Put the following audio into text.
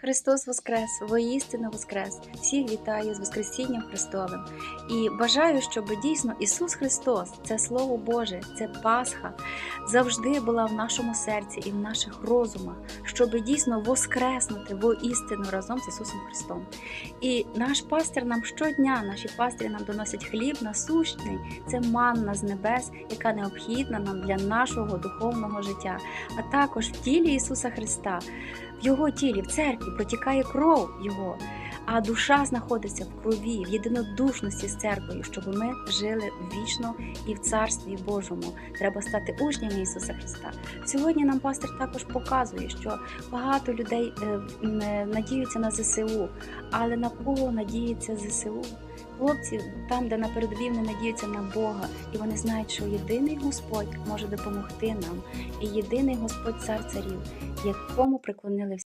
Христос Воскрес, воістину Воскрес! Всіх вітаю з Воскресінням Христовим і бажаю, щоб дійсно Ісус Христос, це Слово Боже, це Пасха, завжди була в нашому серці і в наших розумах, щоб дійсно воскреснути воістину разом з Ісусом Христом. І наш пастир нам щодня, наші пастирі нам доносять хліб насущний, це манна з небес, яка необхідна нам для нашого духовного життя, а також в тілі Ісуса Христа. В його тілі, в церкві протікає кров Його, а душа знаходиться в крові, в єдинодушності з церквою, щоб ми жили вічно і в Царстві Божому. Треба стати учнями Ісуса Христа. Сьогодні нам пастор також показує, що багато людей е, е, надіються на ЗСУ, але на кого надіється ЗСУ? Хлопці там, де на передовій вони надіються на Бога, і вони знають, що єдиний Господь може допомогти нам, і єдиний Господь цар царів, якому приклонили.